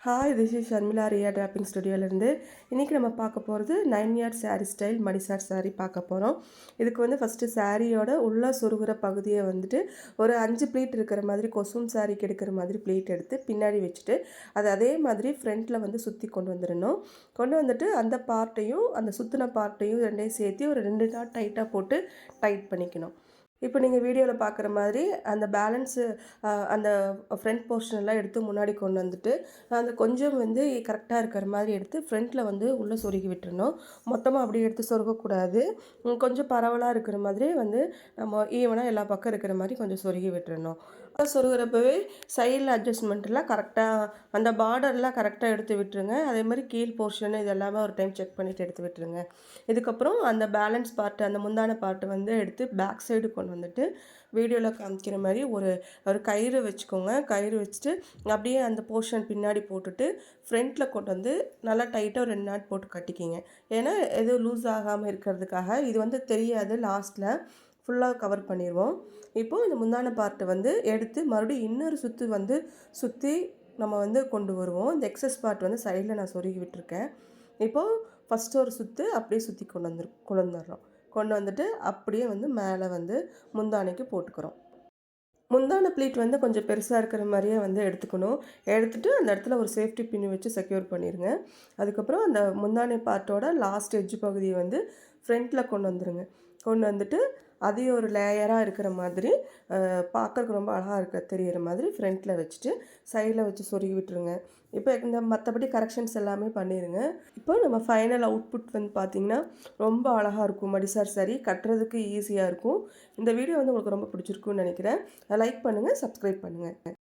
Hi this is Sharmila Riya draping ஸ்டுடியோலேருந்து இன்றைக்கி நம்ம பார்க்க போகிறது நைன் யார் சாரீ ஸ்டைல் மடிசார் சாரீ பார்க்க போகிறோம் இதுக்கு வந்து ஃபஸ்ட்டு சாரியோட உள்ள சொருகிற பகுதியை வந்துட்டு ஒரு அஞ்சு ப்ளீட் இருக்கிற மாதிரி கொசும் சாரிக்கு எடுக்கிற மாதிரி ப்ளீட் எடுத்து பின்னாடி வச்சுட்டு அது அதே மாதிரி ஃப்ரண்ட்டில் வந்து சுற்றி கொண்டு வந்துடணும். கொண்டு வந்துட்டு அந்த பார்ட்டையும் அந்த சுற்றின பார்ட்டையும் ரெண்டையும் சேர்த்து ஒரு ரெண்டு டாட் டைட்டாக போட்டு டைட் பண்ணிக்கணும். இப்போ நீங்கள் வீடியோவில் பார்க்குற மாதிரி அந்த பேலன்ஸு அந்த ஃப்ரண்ட் போர்ஷனெல்லாம் எடுத்து முன்னாடி கொண்டு வந்துட்டு அந்த கொஞ்சம் வந்து கரெக்டாக இருக்கிற மாதிரி எடுத்து ஃப்ரண்ட்டில் வந்து உள்ளே சொருகி விட்டுறணும். மொத்தமாக அப்படியே எடுத்து சொருகக்கூடாது. கொஞ்சம் பரவலாக இருக்கிற மாதிரி வந்து நம்ம ஈவனாக எல்லா பக்கம் இருக்கிற மாதிரி கொஞ்சம் சொருகி விட்டுறணும். சொருகிறப்பவே சைடில் அட்ஜஸ்ட்மெண்ட்லாம் கரெக்டாக அந்த பார்டர்லாம் கரெக்டாக எடுத்து விட்டுருங்க. அதே மாதிரி கீழ் போர்ஷன் இது எல்லாமே ஒரு டைம் செக் பண்ணிவிட்டு எடுத்து விட்டுருங்க. இதுக்கப்புறம் அந்த பேலன்ஸ் பார்ட்டு அந்த முந்தான பார்ட்டு வந்து எடுத்து பேக் சைடு கொண்டு வந்துட்டு வீடியோவில் காமிக்கிற மாதிரி ஒரு ஒரு கயிறு வச்சுக்கோங்க. கயிறு வச்சுட்டு அப்படியே அந்த போர்ஷன் பின்னாடி போட்டுட்டு ஃப்ரண்ட்டில் கொண்டு வந்து நல்லா டைட்டாக ஒரு ரெண்டு நாட் போட்டு கட்டிக்கிங்க. ஏன்னா எதுவும் லூஸ் ஆகாமல் இருக்கிறதுக்காக இது வந்து தெரியாது. லாஸ்ட்டில் ஃபுல்லாக கவர் பண்ணிடுவோம் இப்போது இந்த முந்தான பார்ட்டை வந்து எடுத்து மறுபடியும் இன்னொரு சுற்று வந்து சுற்றி நம்ம வந்து கொண்டு வருவோம். இந்த எக்ஸஸ் பார்ட் வந்து சைடில் நான் சொருகி விட்டுருக்கேன். இப்போது ஃபஸ்ட்டு ஒரு சுற்று அப்படியே சுற்றி கொண்டு வந்துரு கொண்டு வந்துடுறோம் கொண்டு வந்துட்டு அப்படியே வந்து மேலே வந்து முந்தானைக்கு போட்டுக்கிறோம். முந்தான ப்ளீட் வந்து கொஞ்சம் பெருசாக இருக்கிற மாதிரியே வந்து எடுத்துக்கணும். எடுத்துகிட்டு அந்த இடத்துல ஒரு சேஃப்டி பின் வச்சு செக்யூர் பண்ணிடுங்க அதுக்கப்புறம் அந்த முந்தானை பார்ட்டோட லாஸ்ட் எஜ்ஜு பகுதியை வந்து ஃப்ரண்ட்டில் கொண்டு வந்துடுங்க கொண்டு வந்துட்டு அதையும் ஒரு லேயராக இருக்கிற மாதிரி பார்க்கறதுக்கு ரொம்ப அழகாக இருக்க தெரியிற மாதிரி ஃப்ரண்ட்டில் வச்சுட்டு சைடில் வச்சு சொருகி விட்டுருங்க. இப்போ இந்த மற்றபடி கரெக்ஷன்ஸ் எல்லாமே பண்ணிடுங்க இப்போ நம்ம ஃபைனல் அவுட்புட் வந்து பார்த்திங்கன்னா ரொம்ப அழகாக இருக்கும். மடிசார் சரி கட்டுறதுக்கு ஈஸியாக இருக்கும். இந்த வீடியோ வந்து உங்களுக்கு ரொம்ப பிடிச்சிருக்குன்னு நினைக்கிறேன். லைக் பண்ணுங்கள் சப்ஸ்கிரைப் பண்ணுங்கள்